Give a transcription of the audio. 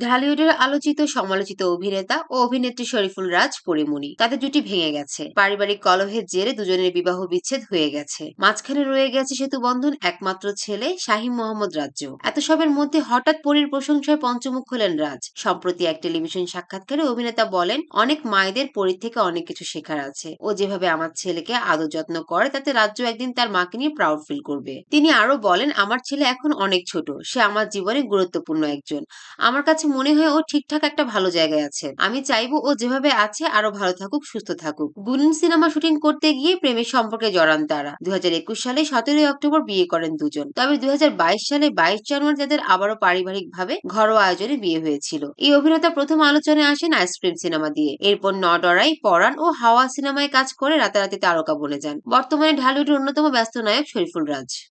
ঢালিউডের আলোচিত সমালোচিত অভিনেতা ও অভিনেত্রী শরীফুল রাজ পরিমণি। তাদের জুটি ভেঙে গেছে। পারিবারিক কলহের জেরে দুজনের বিবাহ বিচ্ছেদ হয়ে গেছে। মাঝখানে রয়ে গেছে সেতু বন্ধন, একমাত্র ছেলে শাহিম মোহাম্মদ রাজ্য। এত সবের মধ্যে হঠাৎ পরীর প্রশংসায় পঞ্চমুখ হলেন রাজ। সম্প্রতি এক টেলিভিশন সাক্ষাৎকারে অভিনেতা বলেন, অনেক মায়েদের পরীর থেকে অনেক কিছু শেখার আছে। ও যেভাবে আমার ছেলেকে আদর যত্ন করে, তাতে রাজ্য একদিন তার মাকে নিয়ে প্রাউড ফিল করবে। তিনি আরও বলেন, আমার ছেলে এখন অনেক ছোট। সে আমার জীবনে গুরুত্বপূর্ণ একজন। আমার কাছে মনে হয় ও ঠিকঠাক একটা ভালো জায়গায় আছে। আমি চাইব ও যেভাবে আছে আরও ভালো থাকুক, সুস্থ থাকুক। গুলিন সিনেমা শুটিং করতে গিয়ে প্রেমের সম্পর্কে জড়ান তারা। দুই হাজার একুশ সালে সতেরোই অক্টোবর বিয়ে করেন দুজন। তবে দুই হাজার বাইশ সালে বাইশ জানুয়ারি তাদের আবারও পারিবারিক ভাবে ঘরোয়া আয়োজনে বিয়ে হয়েছিল। এই অভিনেতা প্রথম আলোচনায় আসেন আইসক্রিম সিনেমা দিয়ে। এরপর নডরাই পরাণ ও হাওয়া সিনেমায় কাজ করে রাতারাতি তারকা বনে যান। বর্তমানে ঢালিউডের অন্যতম ব্যস্ত নায়ক শরীফুল রাজ।